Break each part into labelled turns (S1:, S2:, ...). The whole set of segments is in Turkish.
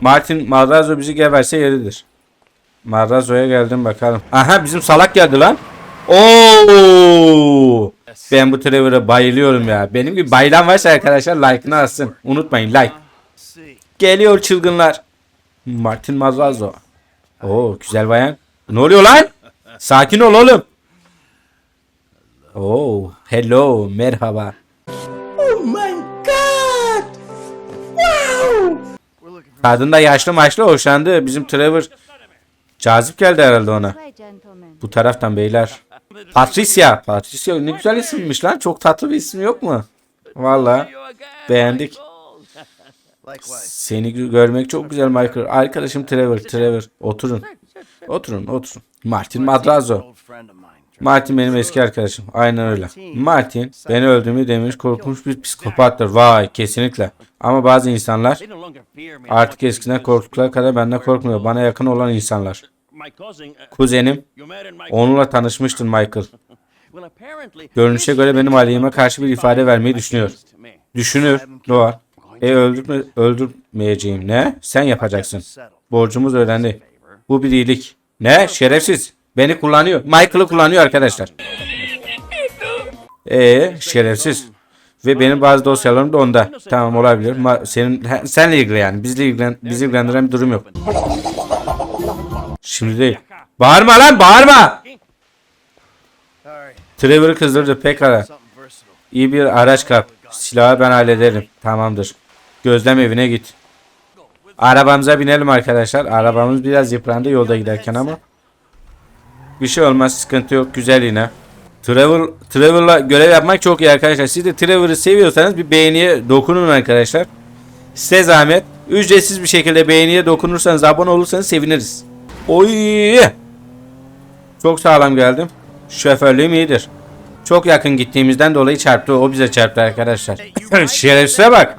S1: Martin Madrazo bizi geberse yeridir. Madrazo'ya geldim bakalım. Aha bizim salak geldi lan. Oo! Ben bu Trevor'a bayılıyorum ya. Benim gibi bayılan varsa arkadaşlar like'ını alsın. Unutmayın like. Geliyor çılgınlar. Martin Madrazo. Oo güzel bayan. Ne oluyor lan? Sakin ol oğlum. Oo, hello, merhaba. Kadın da yaşlı maçlı hoşlandı. Bizim Trevor cazip geldi herhalde ona. Bu taraftan beyler. Patricia. Patricia ne güzel isimmiş lan. Çok tatlı bir isim yok mu? Valla beğendik. Seni gö- görmek çok güzel Michael. Arkadaşım Trevor. Trevor. Oturun. Oturun oturun. Martin Madrazo. Martin benim eski arkadaşım. Aynen öyle. Martin beni öldüğümü demiş korkunç bir psikopattır. Vay kesinlikle. Ama bazı insanlar artık eskiden korktukları kadar benden korkmuyor. Bana yakın olan insanlar. Kuzenim onunla tanışmıştın Michael. Görünüşe göre benim aleyhime karşı bir ifade vermeyi düşünüyor. Düşünür. Doğal. E öldürme, öldürmeyeceğim. Ne? Sen yapacaksın. Borcumuz ödendi. Bu bir iyilik. Ne? Şerefsiz. Beni kullanıyor. Michael'ı kullanıyor arkadaşlar. Ee, şerefsiz. Ve benim bazı dosyalarım da onda. Tamam olabilir. Ma- senin senle ilgili yani. Bizle ilgilen bizi ilgilendiren bir durum yok. Şimdi değil. Bağırma lan bağırma. Trevor'ı kızdırdı pekala. İyi bir araç kap. Silahı ben hallederim. Tamamdır. Gözlem evine git. Arabamıza binelim arkadaşlar. Arabamız biraz yıprandı yolda giderken ama. Bir şey olmaz sıkıntı yok güzel yine. Trevor, Trevor'la görev yapmak çok iyi arkadaşlar. Siz de Trevor'ı seviyorsanız bir beğeniye dokunun arkadaşlar. Size zahmet. Ücretsiz bir şekilde beğeniye dokunursanız abone olursanız seviniriz. Oy! Çok sağlam geldim. Şoförlüğüm iyidir. Çok yakın gittiğimizden dolayı çarptı. O bize çarptı arkadaşlar. Şerefsize bak.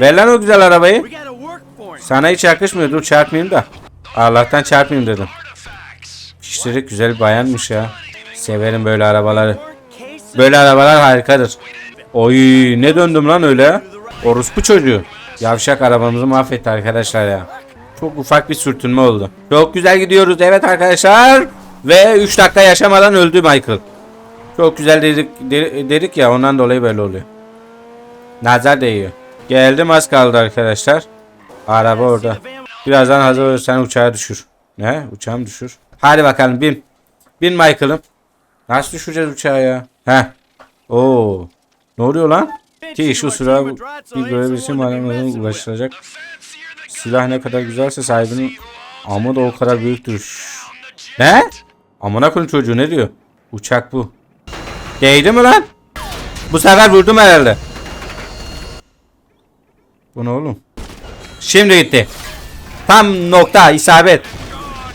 S1: Ver lan o güzel arabayı. Sana hiç yakışmıyor. Dur çarpmayayım da. Allah'tan çarpmayayım dedim. Piştirik güzel bir bayanmış ya. Severim böyle arabaları. Böyle arabalar harikadır. Oy ne döndüm lan öyle. Orospu çocuğu. Yavşak arabamızı mahvetti arkadaşlar ya. Çok ufak bir sürtünme oldu. Çok güzel gidiyoruz evet arkadaşlar. Ve 3 dakika yaşamadan öldü Michael. Çok güzel dedik, de- dedik ya ondan dolayı böyle oluyor. Nazar değiyor. Geldim az kaldı arkadaşlar. Araba orada. Birazdan hazır olur sen uçağa düşür. Ne? Uçağım düşür. Hadi bakalım bin. Bin Michael'ım. Nasıl düşüreceğiz uçağı ya? Heh. Oo. Ne oluyor lan? Ki şu sıra bir görebilirsin malzemelerine ulaşılacak. Silah ne kadar güzelse sahibinin amı da o kadar büyüktür. Ne? Amına koyayım çocuğu ne diyor? Uçak bu. Değdi mi lan? Bu sefer vurdum herhalde. Bu ne oğlum? Şimdi gitti. Tam nokta isabet.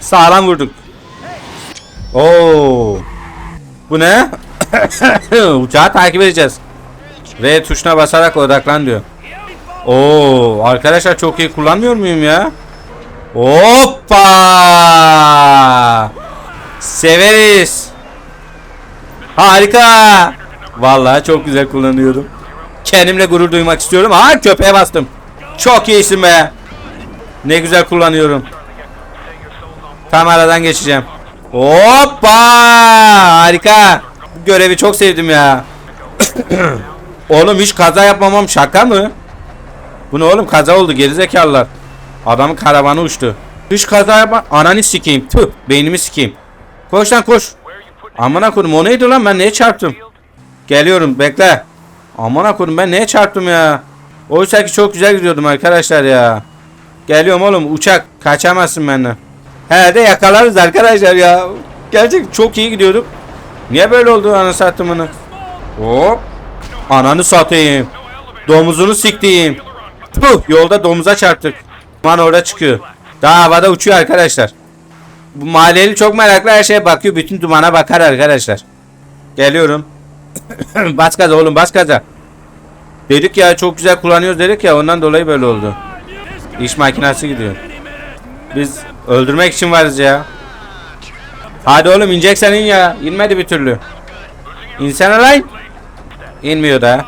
S1: Sağlam vurduk. Oo. Bu ne? Uçağı takip edeceğiz. R tuşuna basarak odaklan diyor. Oo, arkadaşlar çok iyi kullanmıyor muyum ya? Hoppa! Severiz. Harika. Vallahi çok güzel kullanıyorum. Kendimle gurur duymak istiyorum. Ha köpeğe bastım. Çok iyisin be. Ne güzel kullanıyorum. Tam aradan geçeceğim. Hoppa! Harika. Bu görevi çok sevdim ya. oğlum hiç kaza yapmamam şaka mı? Bu ne oğlum kaza oldu gerizekalılar. Adamın karavanı uçtu. Hiç kaza yapma. Ananı sikeyim. Tüh beynimi sikeyim. Koş lan koş. Amına koydum o neydi lan ben neye çarptım? Geliyorum bekle. Amına koydum ben neye çarptım ya? Oysa ki çok güzel gidiyordum arkadaşlar ya. Geliyorum oğlum uçak kaçamazsın benden. He de yakalarız arkadaşlar ya. Gerçek çok iyi gidiyorduk. Niye böyle oldu anı satımını? Hop. Ananı satayım. Domuzunu siktiğim. Puh yolda domuza çarptık. Man orada çıkıyor. Daha havada uçuyor arkadaşlar. Bu mahalleli çok meraklı her şeye bakıyor. Bütün dumana bakar arkadaşlar. Geliyorum. bas gaza oğlum bas gaza. Dedik ya çok güzel kullanıyoruz dedik ya ondan dolayı böyle oldu. İş makinası gidiyor. Biz öldürmek için varız ya. Hadi oğlum ineceksen in ya. İnmedi bir türlü. İnsene lan. İnmiyor da.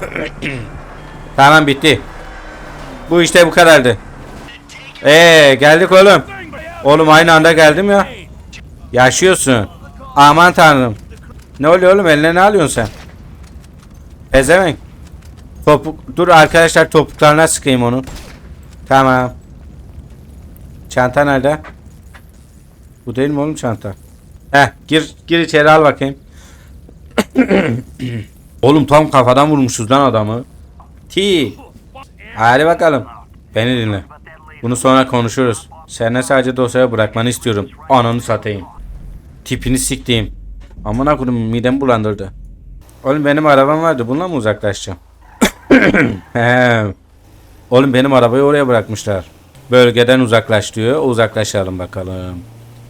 S1: tamam bitti. Bu işte bu kadardı. Ee geldik oğlum. Oğlum aynı anda geldim ya. Yaşıyorsun. Aman tanrım. Ne oluyor oğlum eline ne alıyorsun sen? Pezevenk. Topuk dur arkadaşlar topuklarına sıkayım onu. Tamam. Çanta nerede? Bu değil mi oğlum çanta? Heh gir gir içeri al bakayım. oğlum tam kafadan vurmuşuz lan adamı. Ti. Hadi bakalım. Beni dinle. Bunu sonra konuşuruz. Seninle sadece dosyaya bırakmanı istiyorum. Ananı satayım. Tipini siktiğim. Amına koydum midem bulandırdı. Oğlum benim arabam vardı. Bununla mı uzaklaşacağım? He. Oğlum benim arabayı oraya bırakmışlar. Bölgeden uzaklaş diyor. Uzaklaşalım bakalım.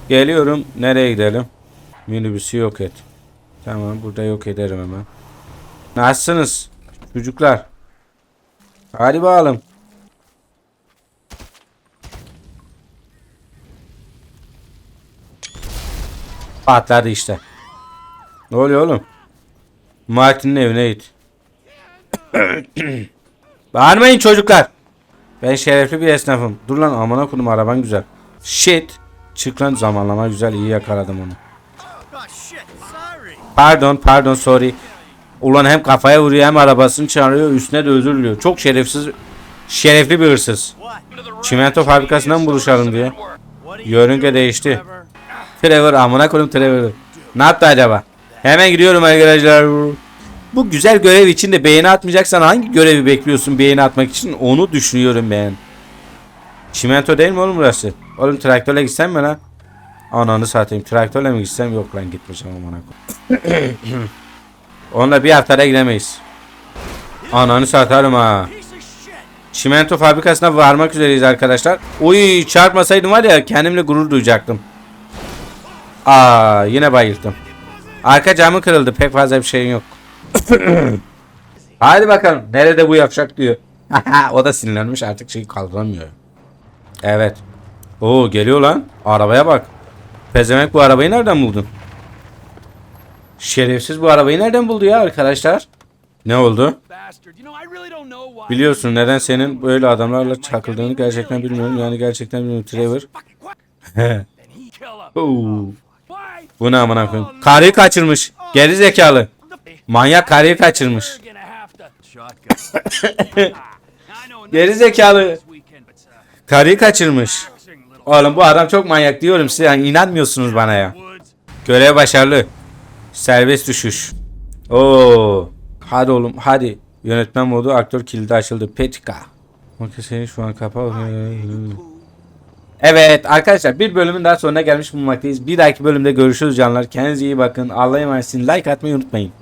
S1: Geliyorum. Nereye gidelim? Minibüsü yok et. Tamam burada yok ederim hemen. Nasılsınız? Çocuklar. Hadi bakalım. Patladı işte. Ne oluyor oğlum? Martin'in evine git. Bağırmayın çocuklar. Ben şerefli bir esnafım. Dur lan amına kodum araban güzel. Shit. Çık lan zamanlama güzel iyi yakaladım onu. Pardon pardon sorry. Ulan hem kafaya vuruyor hem arabasını çağırıyor üstüne de özür diliyor. Çok şerefsiz şerefli bir hırsız. Çimento fabrikasından buluşalım diye. Yörünge değişti.
S2: Trevor?
S1: Amına koydum Trevor. Ne yaptı acaba? Hemen gidiyorum arkadaşlar. Bu güzel görev için de beğeni atmayacaksan hangi görevi bekliyorsun beğeni atmak için onu düşünüyorum ben. Çimento değil mi oğlum burası? Oğlum traktörle gitsem mi lan? Ananı satayım. Traktörle mi gitsem? Yok lan gitmeyeceğim amına. Onunla bir haftada gidemeyiz. Ananı satarım ha. Çimento fabrikasına varmak üzereyiz arkadaşlar. Uy çarpmasaydım var ya kendimle gurur duyacaktım. Aa yine bayıldım. Arka camı kırıldı pek fazla bir şeyin yok. Hadi bakalım nerede bu yapacak diyor. o da sinirlenmiş artık şeyi kaldıramıyor. Evet. Oo geliyor lan. Arabaya bak. Pezemek bu arabayı nereden buldun? Şerefsiz bu arabayı nereden buldu ya arkadaşlar? Ne oldu? Biliyorsun neden senin böyle adamlarla çakıldığını gerçekten bilmiyorum. Yani gerçekten bilmiyorum Trevor. Bu ne amına koyayım? Karıyı kaçırmış. Geri zekalı. Manyak karıyı kaçırmış. Geri zekalı. Karıyı kaçırmış. Oğlum bu adam çok manyak diyorum size. Yani inanmıyorsunuz bana ya. Görev başarılı. Serbest düşüş. Oo. Hadi oğlum hadi. Yönetmen modu aktör kilidi açıldı. Okey senin şu an kapalı. Evet arkadaşlar bir bölümün daha sonuna gelmiş bulunmaktayız. Bir dahaki bölümde görüşürüz canlar. Kendinize iyi bakın. Allah'a emanetsiniz. Like atmayı unutmayın.